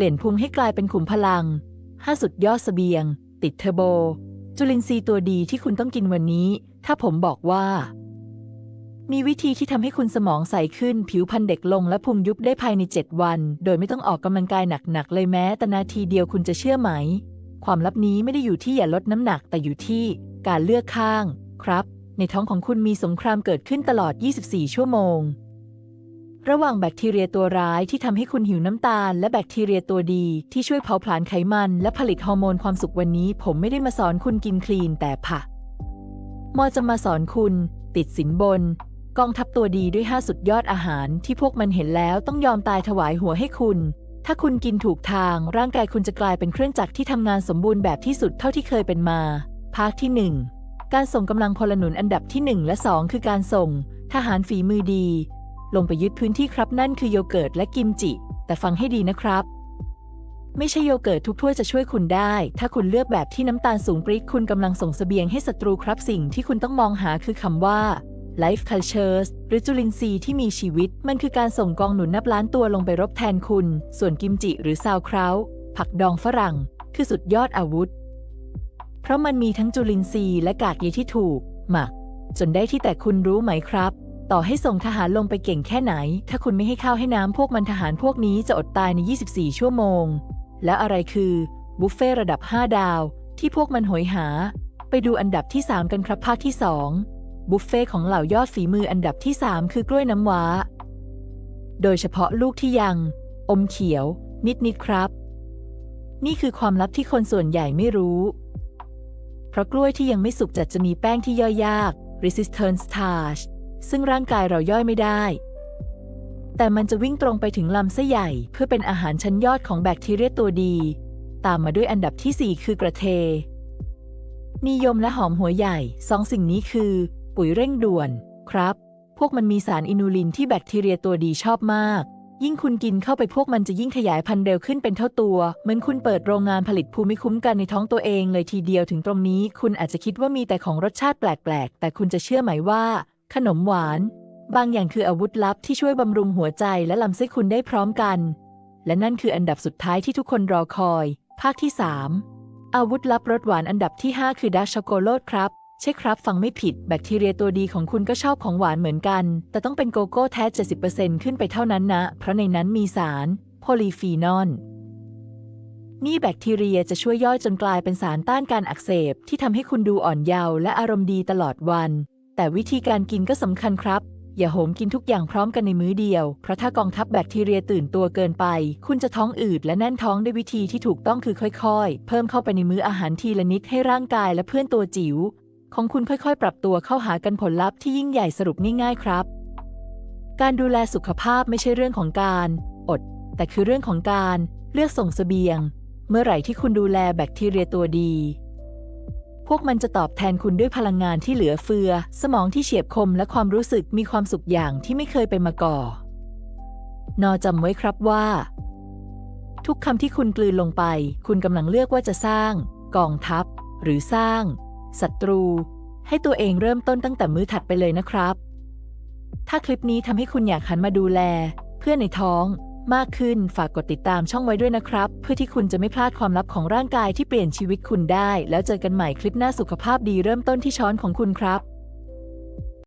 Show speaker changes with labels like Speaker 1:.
Speaker 1: ลี่ยนพุงให้กลายเป็นขุมพลัง 5 สุดยอดเสบียง ติดเทอร์โบ จุลินทรีย์ตัวดีที่คุณต้องกินวันนี้ ถ้าผมบอกว่า มีวิธีที่ทำให้คุณสมองใสขึ้น ผิวพรรณเด็กลงและพุงยุบได้ภายใน 7 วัน โดยไม่ต้องออกกำลังกายหนักๆเลยแม้แต่นาทีเดียวคุณจะเชื่อไหม ความลับนี้ไม่ได้อยู่ที่อย่าลดน้ำหนักแต่อยู่ที่การเลือกข้าง ครับ ในท้องของคุณมีสงครามเกิดขึ้นตลอด 24 ชั่วโมง ระหว่างแบคทีเรียตัวร้ายที่ทำให้คุณหิวน้ำตาล และแบคทีเรียตัวดีที่ช่วยเผาผลาญไขมัน และผลิตฮอร์โมนความสุขวันนี้ ผมไม่ได้มาสอนคุณกินคลีนแต่ผะมอจะมาสอนคุณ ติดสินบน กองทัพตัวดีด้วย 5 สุดยอดอาหารที่พวกมันเห็นแล้วต้องยอมตายถวายหัวให้คุณ ถ้าคุณกินถูกทาง ร่างกายคุณจะกลายเป็นเครื่องจักรที่ทำงานสมบูรณ์แบบที่สุดเท่าที่เคยเป็นมาภาคที่ 1 การส่งกำลังพลหนุนอันดับที่ 1 และ 2 คือการส่ง ทหารฝีมือดี ลงไปยึดพื้นที่ครับนั่นคือโยเกิร์ตและกิมจิ แต่ฟังให้ดีนะครับ ไม่ใช่โยเกิร์ตทุกถ้วยจะช่วยคุณได้ ถ้าคุณเลือกแบบที่น้ำตาลสูงปริกคุณกำลังส่งเสบียงให้ศัตรูครับสิ่งที่คุณต้องมองหาคือคำว่า Life Cultures หรือจุลินทรีย์ที่มีชีวิต มันคือการส่งกองหนุนนับล้านตัวลงไปรบแทนคุณ ส่วนกิมจิหรือซาวคราวผักดองฝรั่ง คือสุดยอดอาวุธ เพราะมันมีทั้งจุลินทรีย์และกากใยที่ถูก หมัก จนได้ที่แต่คุณรู้ไหมครับ ต่อให้ส่งทหารลงไปเก่งแค่ไหน ถ้าคุณไม่ให้ข้าวให้น้ำพวกมันทหารพวกนี้จะอดตายใน 24 ชั่วโมง แล้วอะไรคือบุฟเฟ่ระดับ 5 ดาว ที่พวกมันโหยหา ไปดูอันดับที่ 3 กันครับภาคที่ 2 บุฟเฟ่ของเหล่ายอดฝีมืออันดับที่ 3 คือกล้วยน้ำว้า โดยเฉพาะลูกที่ยัง อมเขียว นิดๆครับ นี่คือความลับที่คนส่วนใหญ่ไม่รู้ เพราะกล้วยที่ยังไม่สุกจัดจะมีแป้งที่ย่อยยาก resistance starch ซึ่งร่างกายเราย่อยไม่ได้ แต่มันจะวิ่งตรงไปถึงลำไส้ใหญ่ เพื่อเป็นอาหารชั้นยอดของแบคทีเรียตัวดี ตามมาด้วยอันดับที่ 4 คือกระเท นิยมและหอมหัวใหญ่สองสิ่งนี้คือ ปุ๋ยเร่งด่วน ครับ พวกมันมีสารอินูลินที่แบคทีเรียตัวดีชอบมาก ยิ่งคุณกินเข้าไปพวกมันจะยิ่งขยายพันธุ์เร็วขึ้นเป็นเท่าตัว เหมือนคุณเปิดโรงงานผลิตภูมิคุ้มกันในท้องตัวเองเลยทีเดียวถึงตรงนี้ คุณอาจจะคิดว่ามีแต่ของรสชาติแปลกๆ แต่คุณจะเชื่อไหมว่า ขนมหวาน บางอย่างคืออาวุธลับที่ช่วยบำรุงหัวใจและลำไส้คุณได้พร้อมกัน และนั่นคืออันดับสุดท้ายที่ทุกคนรอคอย ภาคที่ 3 อาวุธลับรสหวานอันดับที่ 5 คือดาร์กช็อกโกแลตครับใช่ครับฟังไม่ผิดแบคทีเรียตัวดีของคุณก็ชอบของหวานเหมือนกัน แต่ต้องเป็นโกโก้แท้ 70%ขึ้นไปเท่านั้นนะ เพราะในนั้นมีสารโพลีฟีนอลนี่แบคทีเรียจะช่วยย่อยจนกลายเป็นสารต้านการอักเสบ ที่ทำให้คุณดูอ่อนเยาว์และอารมณ์ดีตลอดวัน แต่วิธีการกินก็สำคัญครับ อย่าโหมกินทุกอย่างพร้อมกันในมื้อเดียว เพราะถ้ากองทัพแบคทีเรียตื่นตัวเกินไป คุณจะท้องอืดและแน่นท้องด้วยวิธีที่ถูกต้องคือค่อยๆ เพิ่มเข้าไปในมื้ออาหารทีละนิดให้ร่างกายและเพื่อนตัวจิ๋วของคุณค่อยๆ ปรับตัวเข้าหากันผลลัพธ์ที่ยิ่งใหญ่สรุปง่ายๆครับ การดูแลสุขภาพไม่ใช่เรื่องของการ อด แต่คือเรื่องของการเลือกส่งเสบียง เมื่อไหร่ที่คุณดูแลแบคทีเรียตัวดี พวกมันจะตอบแทนคุณด้วยพลังงานที่เหลือเฟือ สมองที่เฉียบคมและความรู้สึกมีความสุขอย่างที่ไม่เคยเป็นมาก่อนนอจำไว้ครับว่า ทุกคำที่คุณกลืนลงไป คุณกำลังเลือกว่าจะสร้าง กองทัพ หรือสร้างศัตรู ให้ตัวเองเริ่มต้นตั้งแต่มื้อถัดไปเลยนะครับ ถ้าคลิปนี้ทำให้คุณอยากหันมาดูแล เพื่อนในท้อง มากขึ้นฝากกดติดตามช่องไว้ด้วยนะครับ เพื่อที่คุณจะไม่พลาดความลับของร่างกายที่เปลี่ยนชีวิตคุณได้ แล้วเจอกันใหม่คลิปหน้าสุขภาพดีเริ่มต้นที่ช้อนของคุณครับ